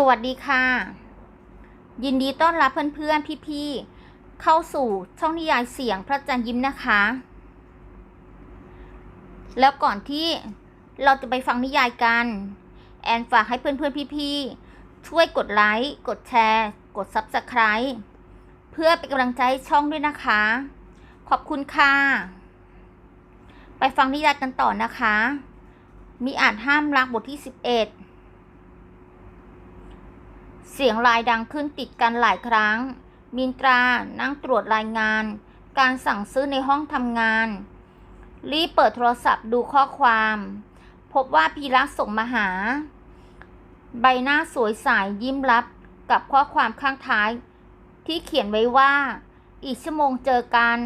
สวัสดีค่ะ ยินดีต้อนรับเพื่อนๆ พี่ๆ เข้าสู่ช่องนิยายเสียงพระจันทร์ยิ้มนะคะ แล้วก่อนที่เราจะไปฟังนิยายกัน แอนฝากให้เพื่อนๆ พี่ๆ ช่วยกดไลค์ กดแชร์ กด Subscribe เพื่อเป็นกำลังใจช่องด้วยนะคะ ขอบคุณค่ะ ไปฟังนิยายกันต่อนะคะ มีอ่านห้ามรักบทที่ 11 เสียงลายดังขึ้นติดกันหลายครั้ง มินตรานั่งตรวจรายงาน การสั่งซื้อในห้องทำงาน รีบเปิดโทรศัพท์ดูข้อความ พบว่าพีระส่งมาหา ใบหน้าสวยใสยยิ้มรับกับข้อความข้างท้าย ที่เขียนไว้ว่า อีกชั่วโมงเจอกัน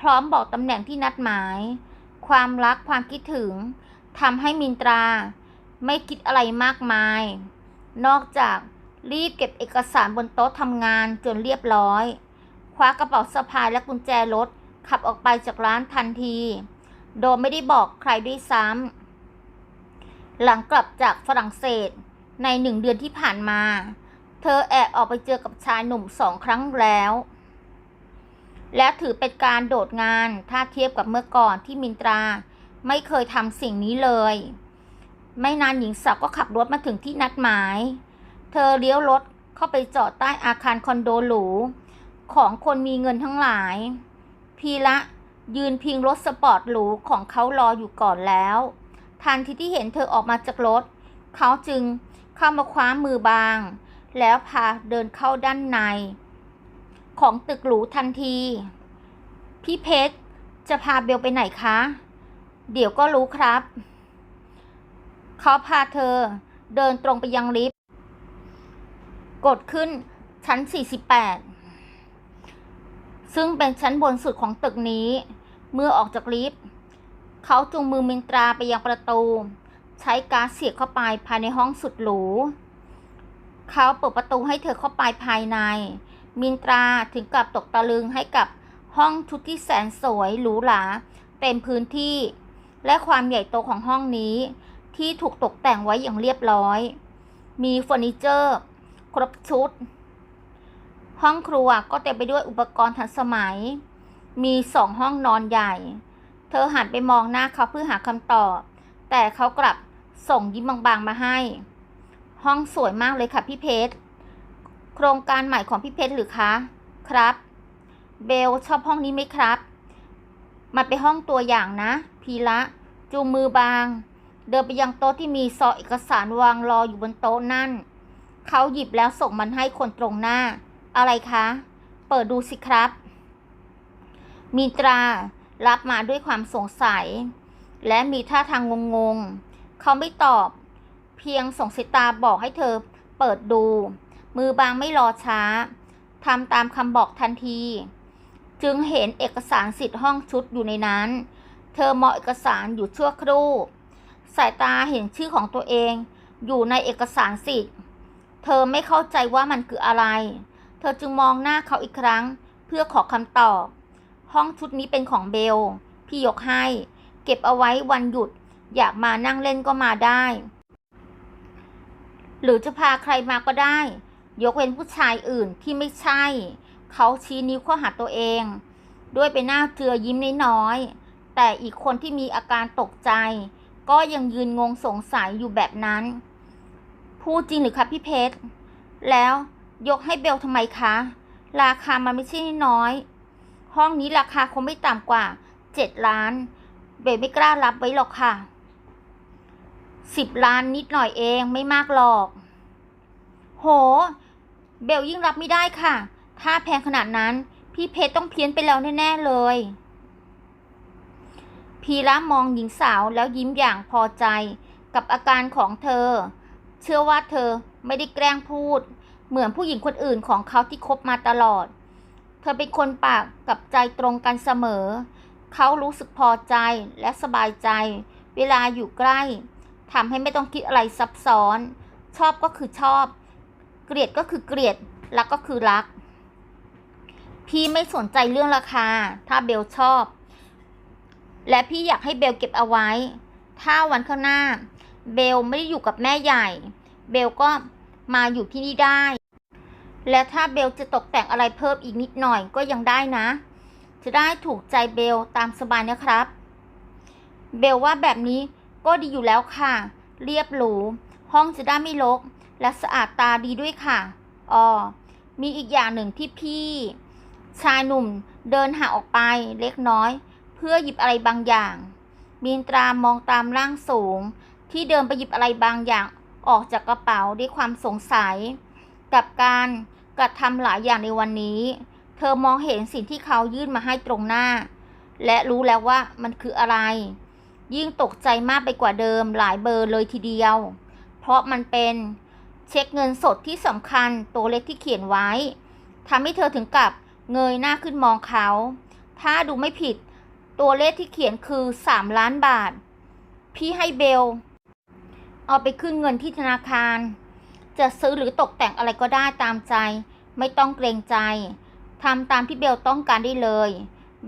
พร้อมบอกตำแหน่งที่นัดหมาย ความรักความคิดถึงทำให้มินตรา ไม่คิดอะไรมากมาย นอกจาก รีบเก็บเอกสารบนโต๊ะทำงานจนเรียบร้อย คว้ากระเป๋าสะพายและกุญแจรถ ขับออกไปจากร้านทันที โดยไม่ได้บอกใครด้วยซ้ำ หลังกลับจากฝรั่งเศสในหนึ่งเดือนที่ผ่านมา เธอแอบออกไปเจอกับชายหนุ่มสองครั้งแล้ว และถือเป็นการโดดงานถ้าเทียบกับเมื่อก่อนที่มินตราไม่เคยทำสิ่งนี้เลย ไม่นานหญิงสาวก็ขับรถมาถึงที่นัดหมาย เธอเลี้ยวรถเข้าไปจอดใต้อาคารคอนโดหรู ของคนมีเงินทั้งหลาย พีละยืนพิงรถสปอร์ตหรูของเขารออยู่ก่อนแล้ว ทันทีที่เห็นเธอออกมาจากรถ เขาจึงเข้ามาคว้ามือบาง แล้วพาเดินเข้าด้านใน ของตึกหรูทันที พี่เพชรจะพาเบลไปไหนคะ เดี๋ยวก็รู้ครับ เขาพาเธอเดินตรงไปยังลิฟต์ กดขึ้นชั้น 48 ซึ่งเป็นชั้นบนสุดของตึกนี้ เมื่อออกจากลิฟต์เขาจูงมือมินตราไปยังประตู ใช้การเสียบเข้าไปภายในห้องสุดหรูเขาเปิดประตูให้เธอเข้าไปภายใน มินตราถึงกับตกตะลึงให้กับห้องชุดที่แสนสวยหรูหราเต็มพื้นที่ และความใหญ่โตของห้องนี้ ที่ถูกตกแต่งไว้อย่างเรียบร้อย มีเฟอร์นิเจอร์ รบชุด ห้องครัวก็เต็มไปด้วยอุปกรณ์ทันสมัย มีสองห้องนอนใหญ่ เธอหันไปมองหน้าเขาเพื่อหาคำตอบ แต่เขากลับส่งยิ้มบางๆมาให้ ห้องสวยมากเลยค่ะพี่เพชร โครงการใหม่ของพี่เพชรหรือคะ ครับ เบลชอบห้องนี้ไหมครับมันเป็นห้องตัวอย่างนะ พีละจูงมือบาง เดินไปยังโต๊ะที่มีซองเอกสารวางรออยู่บนโต๊ะนั่น เขาหยิบแล้วส่งมันให้คนตรงหน้า อะไรคะ เปิดดูสิครับ มีตรารับมาด้วยความสงสัย และมีท่าทางงงๆ เขาไม่ตอบ เพียงส่งสายตาบอกให้เธอเปิดดู มือบางไม่รอช้าทำตามคำบอกทันที จึงเห็นเอกสารสิทธิ์ห้องชุดอยู่ในนั้น เธอมองเอกสารอยู่ชั่วครู่ สายตาเห็นชื่อของตัวเอง อยู่ในเอกสารสิทธิ์ เธอไม่เข้าใจว่ามันคืออะไร เธอจึงมองหน้าเขาอีกครั้ง เพื่อขอคำตอบ ห้องชุดนี้เป็นของเบล พี่ยกให้ เก็บเอาไว้วันหยุด อยากมานั่งเล่นก็มาได้ หรือจะพาใครมาก็ได้ ยกเว้นผู้ชายอื่นที่ไม่ใช่ เขาชี้นิ้วข้าหาตัวเอง ด้วยไปหน้าเจือยิ้มน้อยๆแต่อีกคนที่มีอาการตกใจ ก็ยังยืนงงสงสัยอยู่แบบนั้น พูดจริงหรือคะพี่เพชร แล้วยกให้เบลทำไมคะ ราคามันไม่ใช่น้อย ห้องนี้ราคาคงไม่ต่ำกว่าเจ็ดล้าน เบลไม่กล้ารับไว้หรอกค่ะสิบล้านนิดหน่อยเองไม่มากหรอก โห เบลยิ่งรับไม่ได้ค่ะ ถ้าแพงขนาดนั้น พี่เพชรต้องเพี้ยนไปแล้วแน่ ๆ เลย พีระมองหญิงสาวแล้วยิ้มอย่างพอใจกับอาการของเธอ เชื่อว่าเธอไม่ได้แกล้งพูด เหมือนผู้หญิงคนอื่นของเขาที่คบมาตลอด เธอเป็นคนปากกับใจตรงกันเสมอ เขารู้สึกพอใจและสบายใจ เวลาอยู่ใกล้ทำให้ไม่ต้องคิดอะไรซับซ้อน ชอบก็คือชอบ เกลียดก็คือเกลียด รักก็คือรัก พี่ไม่สนใจเรื่องราคา ถ้าเบลชอบ และพี่อยากให้เบลเก็บเอาไว้ ถ้าวันข้างหน้า เบลไม่ได้อยู่กับแม่ใหญ่ เบลก็มาอยู่ที่นี่ได้ และถ้าเบลจะตกแต่งอะไรเพิ่มอีกนิดหน่อยก็ยังได้นะ จะได้ถูกใจเบลตามสบายนะครับ เบลว่าแบบนี้ก็ดีอยู่แล้วค่ะ เรียบหรู ห้องจะได้ไม่รกและสะอาดตาดีด้วยค่ะอ๋อมีอีกอย่างหนึ่งที่พี่ ชายหนุ่มเดินห่างออกไปเล็กน้อย เพื่อหยิบอะไรบางอย่าง มีนตรามองตามร่างสูง ที่เดินไปหยิบอะไรบางอย่างออกจากกระเป๋าด้วยความสงสัย กับการกระทำหลายอย่างในวันนี้ เธอมองเห็นสิ่งที่เขายื่นมาให้ตรงหน้า และรู้แล้วว่ามันคืออะไร ยิ่งตกใจมากไปกว่าเดิมหลายเบอร์เลยทีเดียว เพราะมันเป็นเช็คเงินสดที่สำคัญตัวเล็กที่เขียนไว้ทำให้เธอถึงกับเงยหน้าขึ้นมองเขา ถ้าดูไม่ผิด ตัวเลขที่เขียนคือ 3 ล้านบาท พี่ให้เบล เอาไปขึ้นเงินที่ธนาคาร จะซื้อหรือตกแต่งอะไรก็ได้ตามใจ ไม่ต้องเกรงใจทำตามที่เบลต้องการได้เลย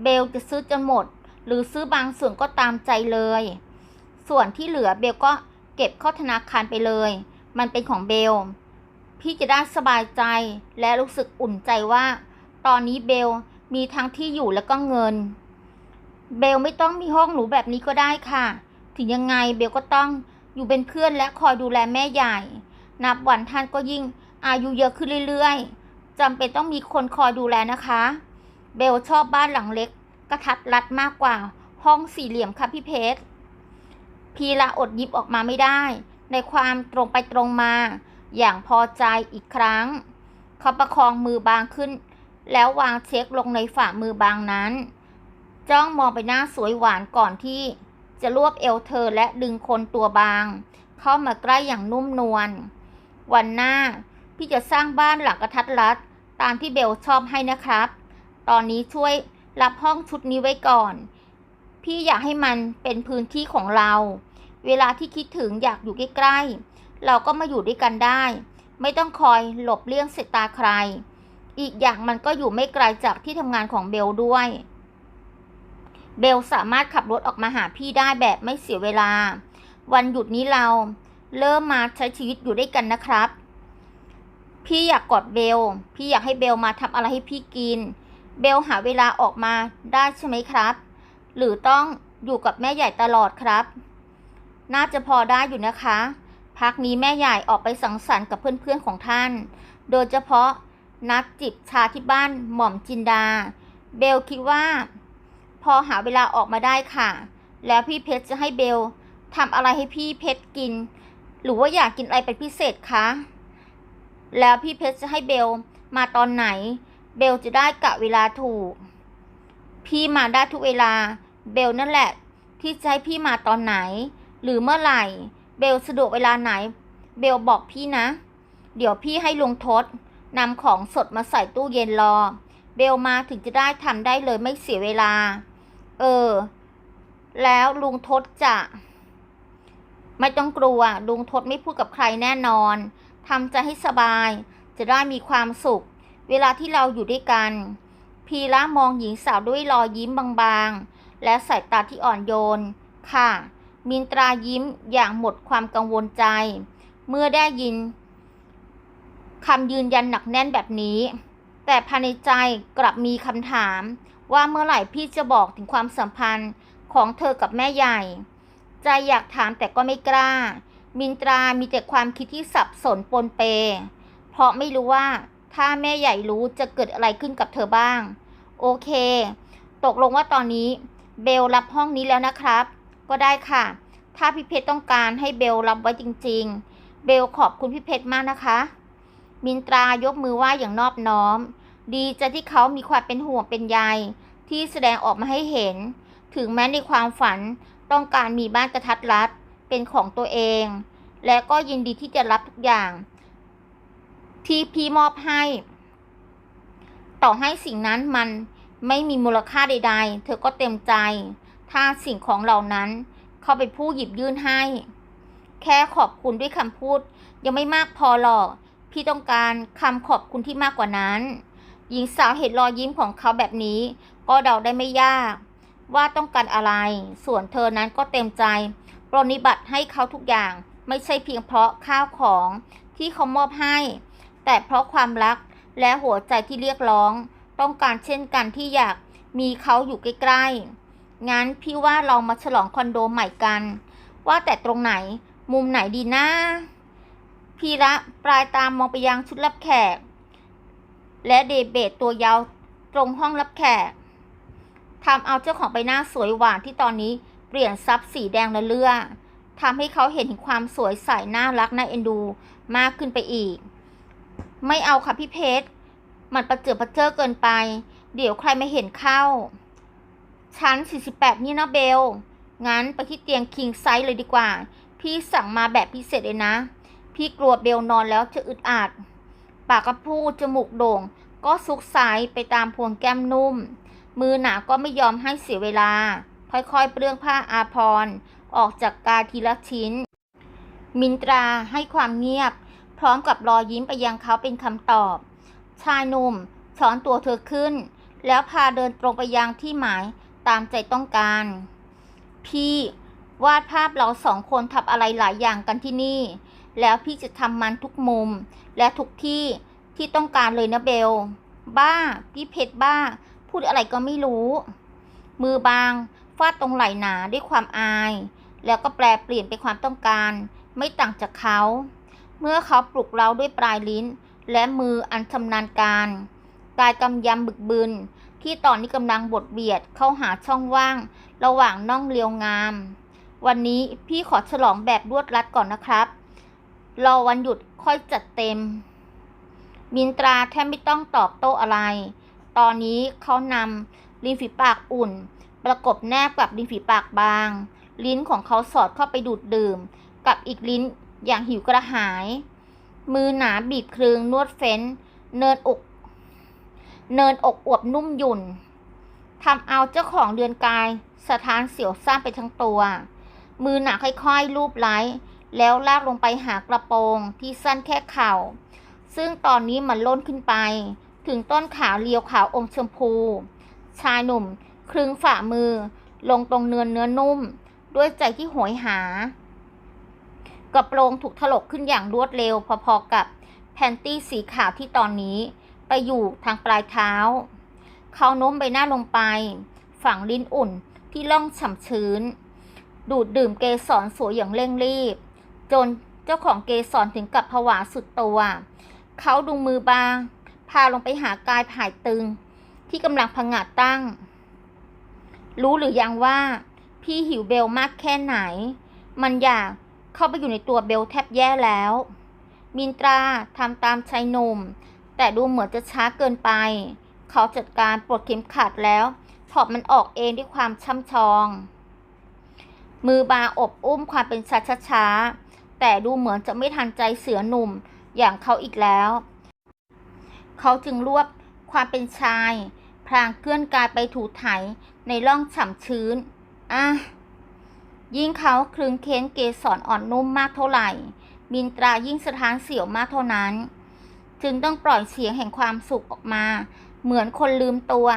เบลจะซื้อจนหมด หรือซื้อบางส่วนก็ตามใจเลย ส่วนที่เหลือเบลก็เก็บเข้าธนาคารไปเลย มันเป็นของเบล พี่จะได้สบายใจและรู้สึกอุ่นใจว่า ตอนนี้เบลมีทั้งที่อยู่และก็เงิน เบลไม่ต้องมีห้องหรูแบบนี้ก็ได้ค่ะ ถึงยังไงเบลก็ต้อง อยู่เป็นเพื่อนและคอยดูแลแม่ใหญ่ นับวันท่านก็ยิ่งอายุเยอะขึ้นเรื่อยๆจำเป็นต้องมีคนคอยดูแลนะคะ เบลชอบบ้านหลังเล็ก กระทัดรัดมากกว่า ห้องสี่เหลี่ยมค่ะพี่เพชรพีละอดยิบออกมาไม่ได้ ในความตรงไปตรงมา อย่างพอใจอีกครั้ง เขาประคองมือบางขึ้น แล้ววางเช็คลงในฝ่ามือบางนั้น จ้องมองไปหน้าสวยหวานก่อนที่ จะรวบเอวเธอและดึงคนตัวบาง เข้ามาใกล้อย่างนุ่มนวล วันหน้าพี่จะสร้างบ้านหลังกระทัดรัด ตามที่เบลชอบให้นะครับ ตอนนี้ช่วยรับห้องชุดนี้ไว้ก่อน พี่อยากให้มันเป็นพื้นที่ของเรา เวลาที่คิดถึงอยากอยู่ใกล้ๆ เราก็มาอยู่ด้วยกันได้ ไม่ต้องคอยหลบเลี่ยงสายตาใคร อีกอย่างมันก็อยู่ไม่ไกลจากที่ทำงานของเบลด้วย เบลสามารถขับรถออกมาหาพี่ได้แบบไม่เสียเวลา วันหยุดนี้เราเริ่มมาใช้ชีวิตอยู่ด้วยกันนะครับ พี่อยากกอดเบล พี่อยากให้เบลมาทำอะไรให้พี่กิน เบลหาเวลาออกมาได้ใช่ไหมครับ หรือต้องอยู่กับแม่ใหญ่ตลอดครับ น่าจะพอได้อยู่นะคะ พักนี้แม่ใหญ่ออกไปสังสรรค์กับเพื่อนๆของท่าน โดยเฉพาะนัดจิบชาที่บ้านหม่อมจินดา เบลคิดว่า พอหาเวลาออกมาได้ค่ะ แล้วพี่เพชรจะให้เบลทำอะไรให้พี่เพชรกิน หรือว่าอยากกินอะไรเป็นพิเศษคะ แล้วพี่เพชรจะให้เบลมาตอนไหน เบลจะได้กะเวลาถูก พี่มาได้ทุกเวลา เบลนั่นแหละ ที่จะให้พี่มาตอนไหน หรือเมื่อไหร่ เบลสะดวกเวลาไหน เบลบอกพี่นะ เดี๋ยวพี่ให้ลุงทศนำของสดมาใส่ตู้เย็นรอ เบลมาถึงจะได้ทำได้เลยไม่เสียเวลา เออ แล้วลุงทศจะ ไม่ต้องกลัว ลุงทศไม่พูดกับใครแน่นอนทำใจให้สบาย จะได้มีความสุข เวลาที่เราอยู่ด้วยกัน พีระมองหญิงสาวด้วยรอยยิ้มบางๆ และสายตาที่อ่อนโยน ค่ะ มินตรายิ้มอย่างหมดความกังวลใจ เมื่อได้ยินคำยืนยันหนักแน่นแบบนี้ แต่ภายในใจกลับมีคำถาม ว่าเมื่อไหร่พี่จะบอกถึงความสัมพันธ์ของเธอกับแม่ใหญ่ ใจอยากถามแต่ก็ไม่กล้า มินตรามีแต่ความคิดที่สับสนปนเป เพราะไม่รู้ว่าถ้าแม่ใหญ่รู้จะเกิดอะไรขึ้นกับเธอบ้าง โอเค ตกลงว่าตอนนี้เบลรับห้องนี้แล้วนะครับ ก็ได้ค่ะ ถ้าพี่เพชรต้องการให้เบลรับไว้จริง ๆ เบลขอบคุณพี่เพชรมากนะคะ มินตรายกมือไหว้อย่างนอบน้อม ดีใจที่เขามีความเป็นห่วงเป็นใยที่แสดงออกมาให้เห็น ถึงแม้ในความฝันต้องการมีบ้านกระทัดรัดเป็นของตัวเอง และก็ยินดีที่จะรับทุกอย่าง ที่พี่มอบให้ ต่อให้สิ่งนั้นมันไม่มีมูลค่าใด ๆ เธอก็เต็มใจ ถ้าสิ่งของเหล่านั้น เขาเป็นผู้หยิบยื่นให้ แค่ขอบคุณด้วยคำพูดยังไม่มากพอหรอก พี่ต้องการคำขอบคุณที่มากกว่านั้น หญิงสาวเห็นรอยยิ้มของเขาแบบนี้ ก็เดาได้ไม่ยาก ว่าต้องการอะไร ส่วนเธอนั้นก็เต็มใจปรนนิบัติให้เขาทุกอย่างไม่ใช่เพียงเพราะข้าวของที่เขามอบให้ แต่เพราะความรักและหัวใจที่เรียกร้อง ต้องการเช่นกันที่อยากมีเขาอยู่ใกล้ๆ งั้นพี่ว่าเรามาฉลองคอนโดใหม่กัน ว่าแต่ตรงไหนมุมไหนดีนะพีระปลายตามมองไปยังชุดรับแขก และเดเบตตัวยาวตรงห้องรับแขกทำเอาเจ้าของใบหน้าสวยหวานที่ตอนนี้เปลี่ยนซับสีแดงละเลือทำให้เขาเห็นถึงความสวยใสน่ารักน่าเอ็นดูมากขึ้นไปอีก ไม่เอาค่ะพี่เพชรมันประเจิดประเจอเกินไป เดี๋ยวใครไม่เห็นเข้า ชั้น 48 นี่นะเบล งั้นไปที่เตียงคิงไซส์เลยดีกว่า พี่สั่งมาแบบพิเศษเลยนะ พี่กลัวเบลนอนแล้วจะอึดอัด ปากกระพูดจมูกโด่ง ก็ซุกไซไปตามพวงแก้มนุ่ม มือหนาก็ไม่ยอมให้เสียเวลา ค่อยๆเปลื้องผ้าอาพร ออกจากกาทีละชิ้น มินตราให้ความเงียบ พร้อมกับรอยยิ้มไปยังเขาเป็นคำตอบ ชายหนุ่มช้อนตัวเธอขึ้น แล้วพาเดินตรงไปยังที่หมายตามใจต้องการ พี่วาดภาพเราสองคนทำอะไรหลายอย่างกันที่นี่ แล้วพี่จะทำมันทุกมุม และทุกที่ที่ต้องการเลยนะเบล บ้า พี่เพชรบ้า พูดอะไรก็ไม่รู้ มือบางฟาดตรงไหล่หนาด้วยความอาย แล้วก็แปลเปลี่ยนเป็นความต้องการ ไม่ต่างจากเขา เมื่อเขาปลุกเราด้วยปลายลิ้น และมืออันชำนาญการกายกำยำบึกบึนที่ตอนนี้กำลังบดเบียดเข้าหาช่องว่าง ระหว่างน่องเรียวงาม วันนี้พี่ขอฉลองแบบรวดรัดก่อนนะครับ รอวันหยุดค่อยจัดเต็ม มินตราแทบไม่ต้องตอบโต้อะไร ตอนนี้เขานำริมฝีปากอุ่น ประกบแนบกับริมฝีปากบาง ลิ้นของเขาสอดเข้าไปดูดดื่ม กับอีกลิ้นอย่างหิวกระหาย มือหนาบีบครึงนวดเฟ้น เนินอก เนินอกอวบนุ่มหยุ่นทำเอาเจ้าของเดือนกายสะท้านเสียวซ่านไปทั้งตัว มือหนาค่อยๆ ลูบไล้ แล้วลากลงไปหากระโปรงที่สั้นแค่เข่า ซึ่งตอนนี้มันล้นขึ้นไป ถึงต้นขาเรียวขาวอมชมพู ชายหนุ่มครึงฝ่ามือ ลงตรงเนื้อเนื้อนุ่ม ด้วยใจที่โหยหา กระโปรงถูกถลกขึ้นอย่างรวดเร็วพอๆกับแพนตี้สีขาวที่ตอนนี้ ไปอยู่ทางปลายเท้า เขาโน้มใบหน้าลงไป ฝังลิ้นอุ่นที่ล่องฉ่ำชื้น ดูดดื่มเกสรสวยอย่างเร่งรีบ จนเจ้าของเกสรถึงกับผวาสุดตัว เขาดูมือบาง พาลงไปหากายผายตึง ที่กำลังพังงาดตั้ง รู้หรือยังว่า พี่หิวเบลมากแค่ไหน มันอยากเข้าไปอยู่ในตัวเบลแทบแย่แล้ว มินตราทำตามชายหนุ่ม แต่ดูเหมือนจะช้าเกินไป เขาจัดการปลดเข็มขัดแล้วถอดมันออกเองด้วยความช่ำชอง มือบาอบอุ้มความเป็นช้าช้า แต่ดูเหมือนจะไม่ทันใจเสือหนุ่มอย่างเขาอีกแล้ว เขาจึงรวบความเป็นชาย พลางเคลื่อนกายไปถูไถในร่องฉ่ำชื้น อะ ยิ่งเขาคลึงเค้นเกสรอ่อนนุ่มมากเท่าไหร่ มินตรายิ่งสะท้านเสียวมากเท่านั้น จึงต้องปล่อยเสียงแห่งความสุขออกมา เหมือนคนลืมตัว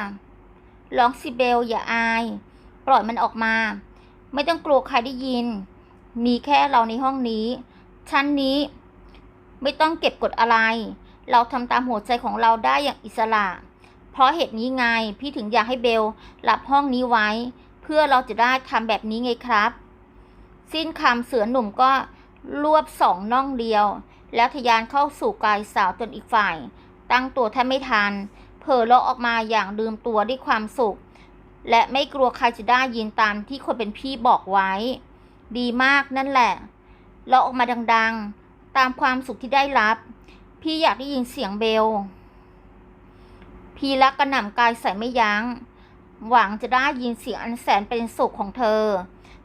ร้องซิเบลอย่าอาย ปล่อยมันออกมา ไม่ต้องกลัวใครได้ยิน มีแค่เราในห้องนี้ ชั้นนี้ไม่ต้องเก็บกดอะไร เราทำตามหัวใจของเราได้อย่างอิสระ เพราะเหตุนี้ไงพี่ถึงอยากให้เบลหลับห้องนี้ไว้ เพื่อเราจะได้ทำแบบนี้ไงครับ สิ้นคำเสือหนุ่มก็รวบสองน่องเดียว แล้วทะยานเข้าสู่กายสาวจนอีกฝ่าย ตั้งตัวแทบไม่ทันเผลอลาะออกมาอย่างลืมตัวด้วยความสุข และไม่กลัวใครจะได้ยินตามที่คนเป็นพี่บอกไว้ ดีมากนั่นแหละเลาะออกมาดังๆ ตามความสุขที่ได้รับ พี่อยากได้ยินเสียงเบล พี่รักกระหน่ำกายใส่ไม่ยัง้ง หวังจะได้ยินเสียงอันแสนเป็นสุขของเธอ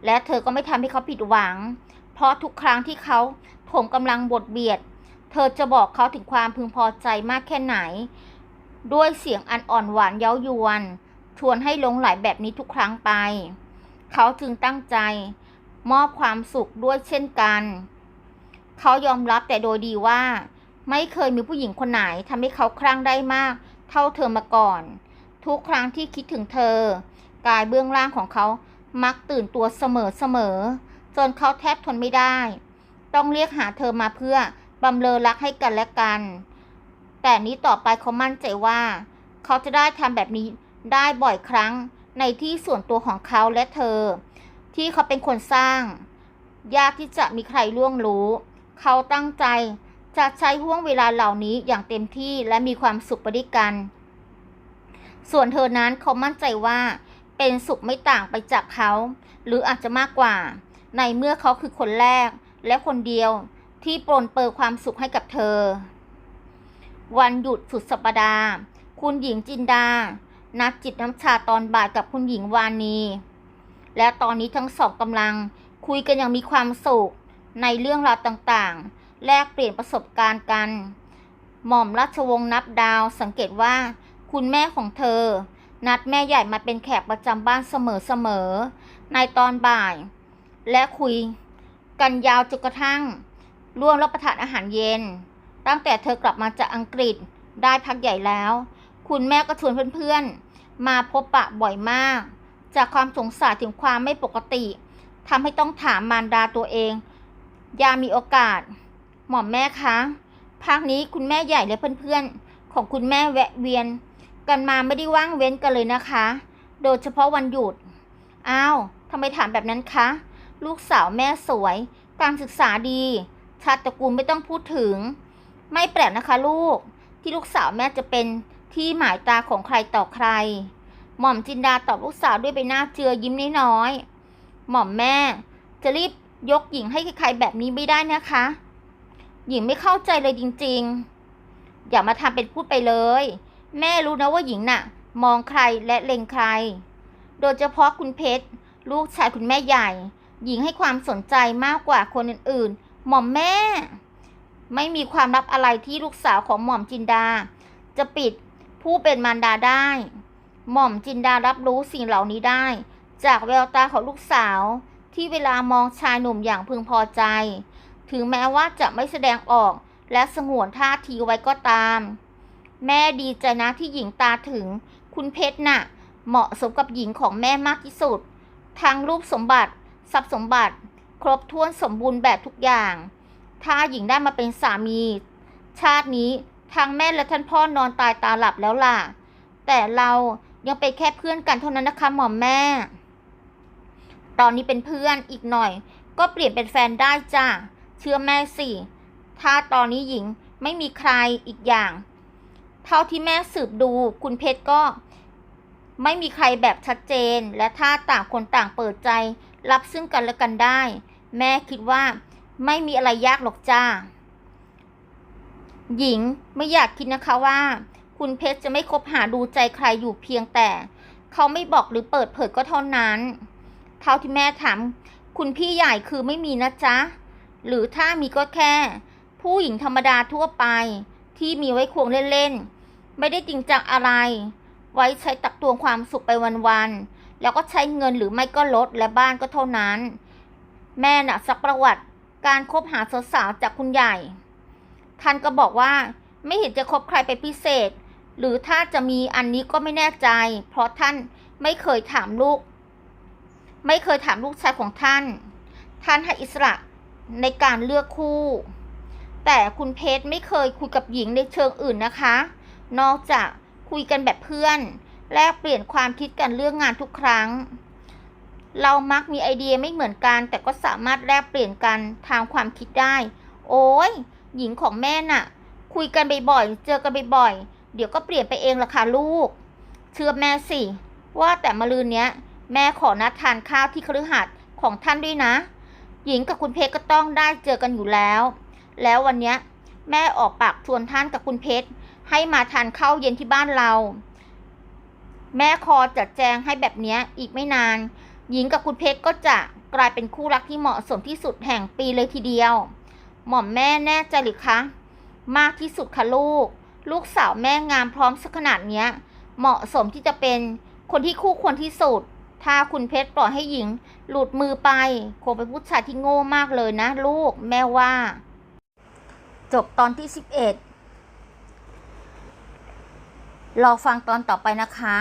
และเธอก็ไม่ทำให้เขาผิดหวัง เพราะทุกครั้งที่เขาถมกำลังบทเบียด เธอจะบอกเขาถึงความพึงพอใจมากแค่ไหน ด้วยเสียงอันอ่อนหวานเย้ายวน ชวนให้ลงไหลแบบนี้ทุกครั้งไป เขาจึงตั้งใจ มอบความสุขด้วยเช่นกัน เขายอมรับแต่โดยดีว่า ไม่เคยมีผู้หญิงคนไหนทำให้เขาคลั่งได้มาก เท่าเธอมาก่อน ทุกครั้งที่คิดถึงเธอ กายเบื้องล่างของเขามักตื่นตัวเสมอเสมอๆจนเขาแทบทนไม่ได้ ต้องเรียกหาเธอมาเพื่อบำเรอรักให้กันและกัน แต่นี้ต่อไปเขามั่นใจว่า เขาจะได้ทำแบบนี้ได้บ่อยครั้งในที่ส่วนตัวของเขาและเธอ ที่เขาเป็นคนสร้าง ยากที่จะมีใครล่วงรู้ เขาตั้งใจจะใช้ห่วงเวลาเหล่านี้อย่างเต็มที่และมีความสุขไปด้วยกัน ส่วนเธอนั้นเขามั่นใจว่า เป็นสุขไม่ต่างไปจากเขา หรืออาจจะมากกว่า ในเมื่อเขาคือคนแรกและคนเดียวที่ปรนเปื้อความสุขให้กับเธอ วันหยุดสุดสัปดาห์ คุณหญิงจินดา นัดจิตน้ำชาตอนบ่ายกับคุณหญิงวานี และตอนนี้ทั้งสองกำลังคุยกันอย่างมีความสุขในเรื่องราวต่างๆ แลกเปลี่ยนประสบการณ์กัน หม่อมราชวงศ์นับดาวสังเกตว่า คุณแม่ของเธอ นัดแม่ใหญ่มาเป็นแขกประจำบ้านเสมอๆในตอนบ่าย และคุยกันยาวจนกระทั่งร่วมรับประทานอาหารเย็น ตั้งแต่เธอกลับมาจากอังกฤษได้พักใหญ่แล้ว คุณแม่ก็ชวนเพื่อนๆ มาพบปะบ่อยมาก จากความสงสัยถึงความไม่ปกติทำให้ต้องถามมารดาตัวเอง ยามีโอกาส หม่อมแม่คะพักนี้คุณแม่ใหญ่และเพื่อนๆ ของคุณแม่แวะเวียน กันมาไม่ได้ว่างเว้นกันเลยนะคะ โดยเฉพาะวันหยุด อ้าวทำไมถามแบบนั้นคะ ลูกสาวแม่สวย การศึกษาดี ชาติตระกูลไม่ต้องพูดถึง ไม่แปลกนะคะลูก ที่ลูกสาวแม่จะเป็นที่หมายตาของใครต่อใคร หม่อมจินดาตอบลูกสาวด้วยใบหน้าเจือยิ้มน้อยๆหม่อมแม่ จะรีบยกหญิงให้ใครๆแบบนี้ไม่ได้นะคะ หญิงไม่เข้าใจเลยจริงๆ อย่ามาทำเป็นพูดไปเลย แม่รู้นะว่าหญิงน่ะ มองใครและเล็งใคร โดยเฉพาะคุณเพชรลูกชายคุณแม่ใหญ่ หญิงให้ความสนใจมากกว่าคนอื่นๆ หม่อมแม่ ไม่มีความลับอะไรที่ลูกสาวของหม่อมจินดา จะปิดผู้เป็นมารดาได้ หม่อมจินดารับรู้สิ่งเหล่านี้ได้ จากแววตาของลูกสาว ที่เวลามองชายหนุ่มอย่างพึงพอใจ ถึงแม้ว่าจะไม่แสดงออกและสงวนท่าทีไว้ก็ตาม แม่ดีใจนะที่หญิงตาถึง คุณเพชรน่ะ เหมาะสมกับหญิงของแม่มากที่สุดทางรูปสมบัติ ทรัพย์สมบัติ ครบถ้วนสมบูรณ์แบบทุกอย่าง ถ้าหญิงได้มาเป็นสามี ชาตินี้ทางแม่และท่านพ่อนอนตายตาหลับแล้วล่ะ แต่เรา ยังเป็นแค่เพื่อนกันเท่านั้นนะคะหมอมแม่ ตอนนี้เป็นเพื่อนอีกหน่อย ก็เปลี่ยนเป็นแฟนได้จ้าเชื่อแม่สิ ถ้าตอนนี้หญิงไม่มีใครอีกอย่าง เท่าที่แม่สืบดูคุณเพชรก็ ไม่มีใครแบบชัดเจน และถ้าต่างคนต่างเปิดใจ รับซึ่งกันและกันได้ แม่คิดว่าไม่มีอะไรยากหรอกจ้า หญิงไม่อยากคิดนะคะว่า คุณเพชรจะไม่คบหาดูใจใครอยู่เพียงแต่ เขาไม่บอกหรือเปิดเผยก็เท่านั้น เท่าที่แม่ถามคุณพี่ใหญ่คือไม่มีนะจ๊ะ หรือถ้ามีก็แค่ ผู้หญิงธรรมดาทั่วไป ที่มีไว้ควงเล่นๆ ไม่ได้จริงจังอะไร ไว้ใช้ตักตวงความสุขไปวันๆ แล้วก็ใช้เงินหรือไม่ก็รถและบ้านก็เท่านั้น แม่น่ะซักประวัติการคบหาสาวๆจากคุณใหญ่ท่านก็บอกว่าไม่เห็นจะคบใครเป็นพิเศษ หรือถ้าจะมีอันนี้ก็ไม่แน่ใจ เพราะท่านไม่เคยถามลูก ไม่เคยถามลูกชายของท่าน ท่านให้อิสระในการเลือกคู่ แต่คุณเพชรไม่เคยคุยกับหญิงในเชิงอื่นนะคะ นอกจากคุยกันแบบเพื่อน แลกเปลี่ยนความคิดกันเรื่องงานทุกครั้ง เรามักมีไอเดียไม่เหมือนกัน แต่ก็สามารถแลกเปลี่ยนกันทางความคิดได้ โอ้ยหญิงของแม่น่ะ คุยกันบ่อยๆ เจอกันบ่อยๆ เดี๋ยวก็เปลี่ยนไปเองละค่ะลูก เชื่อแม่สิ ว่าแต่มะรืนเนี้ย แม่ขอนัดทานข้าวที่คฤหัสถ์ของท่านด้วยนะ หญิงกับคุณเพชรก็ต้องได้เจอกันอยู่แล้ว แล้ววันเนี้ยแม่ออกปากชวนท่านกับคุณเพชรให้มาทานข้าวเย็นที่บ้านเรา แม่คอจัดแจงให้แบบเนี้ยอีกไม่นาน หญิงกับคุณเพชรก็จะกลายเป็นคู่รักที่เหมาะสมที่สุดแห่งปีเลยทีเดียว หม่อมแม่แน่ใจหรือคะ มากที่สุดค่ะลูก ลูกสาวแม่งามพร้อมสักขนาดเนี้ย เหมาะสมที่จะเป็นคนที่คู่ควรที่สุด ถ้าคุณเพชรปล่อยให้หญิง หลุดมือไปคงเป็นผู้ชายที่โง่มากเลยนะ ลูกแม่ว่า จบตอนที่สิบเอ็ดรอฟังตอนต่อไปนะคะ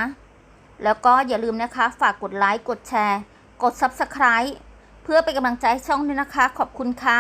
แล้วก็อย่าลืมนะคะฝากกดไลค์ กดแชร์ กด Subscribe เพื่อเป็นกำลังใจช่องด้วยนะคะ ขอบคุณค่ะ